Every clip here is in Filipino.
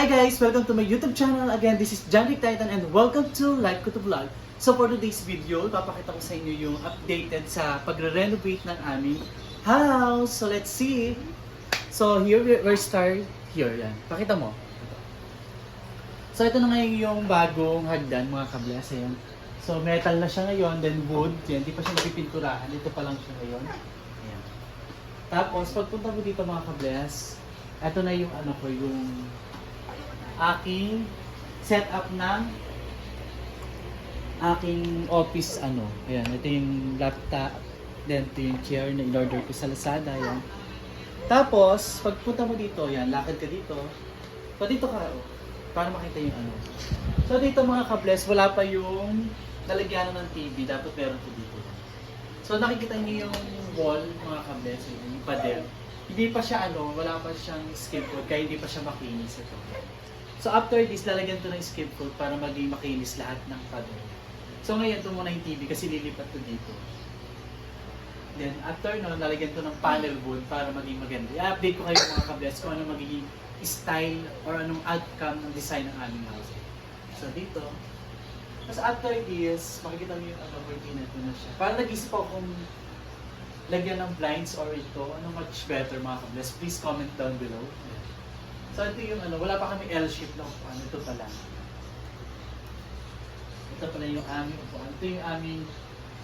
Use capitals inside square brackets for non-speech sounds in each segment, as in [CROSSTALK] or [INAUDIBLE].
Hi guys! Welcome to my YouTube channel. Again, this is John Rick Titan and welcome to Life Ko to Vlog. So for today's video, papakita ko sa inyo yung updated sa pagre-renovate ng aming house. So let's see. So here we- we're start here yan. Pakita mo. So ito na ngayon yung bagong hagdan mga kables. Ayan. So metal na siya ngayon, then wood. Yan, di pa siya napipinturahan. Ito pa lang siya ngayon. Ayan. Tapos pagpunta mo dito mga kables, ito na yung ano ko, yung aking setup ng aking office ano. Ayan, ito yung laptop, then ito yung chair na in-order ko sa Lazada. Yan. Tapos, pagpunta mo dito, yan, lakad ka dito. So, dito ka, oh, para makita yung ano. So, dito mga kables, wala pa yung lalagyan ng TV. Dapat meron ko dito. So, nakikita niyo yung wall, mga kables, yung pader. Hindi pa siya ano, wala pa siyang coat, kaya hindi pa siya makinis ito. So, after this, lalagyan to ng skip coat para maging makinis lahat ng pader. So, ngayon, ito muna yung TV kasi lilipat to dito. Then, after no, lalagyan to ng panel wood para maging maganda. I-update ko kayo mga kables kung ano magiging style or anong outcome ng design ng aming house. So, dito. Tapos after this, makikita mo yung ano, cortina ito na siya. Parang nag-isip ako kung lagyan ng blinds or ito, ano much better mga kables. Please comment down below. So, ito yung ano, wala pa kami L-shape na upuan. Ito pala. Ito pala yung aming upuan. Ito yung aming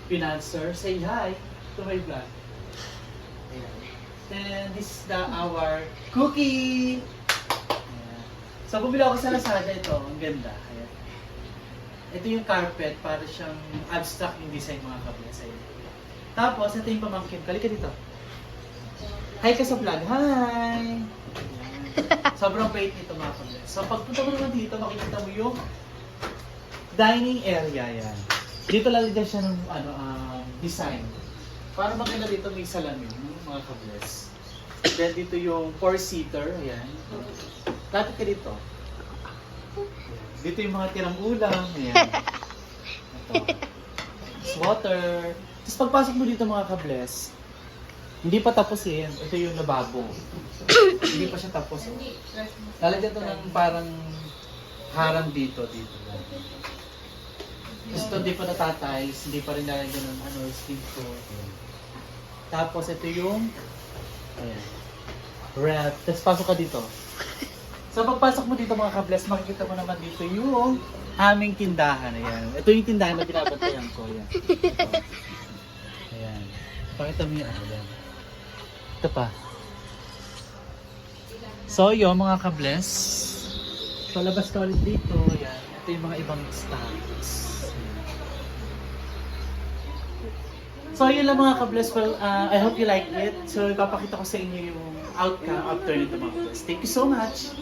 financer. Say hi to my vlog. Ayan. Then, this is the our cookie! Ayan. So, bumili ako sa Lazada ito. Ang ganda. Ayan. Ito yung carpet para siyang abstract yung design mga kables. Ayan. Tapos, ito yung pamangkin. Kalika dito. Hi ka sa vlog. Hi! [LAUGHS] Sobrang bait nito mga kables. So, pagpunta mo naman dito, makikita mo yung dining area yan. Dito lalagyan siya ng ano, um, design. Para maganda dito may salamin, mga kables. Then dito yung four-seater, ayan. Lapit ka dito. Dito yung mga tirang ulam, ayan. [LAUGHS] Ito. Water. Tapos pagpasok mo dito mga kables, hindi pa tapos yan. Ito yung lababo. hindi pa siya tapos. Oh. Lalagyan to ng parang harang dito, dito. Tapos ito hindi pa natatiles, hindi pa rin lalagyan ng ano, skin ko. Tapos ito yung, ayan, wrap. Tapos pasok ka dito. So pagpasok mo dito mga kables, makikita mo naman dito yung aming tindahan. Ayan. Ito yung tindahan na binabantayan ko. Ayan. Ito. Ayan. Pakita mo yung ano yan. Ito pa. So yun mga kables. So labas ka ulit dito. Ayan. Ito yung mga ibang stocks. So yun lang mga kables. Well, uh, I hope you like it. So ipapakita ko sa inyo yung outcome after nito mga. Thank you so much!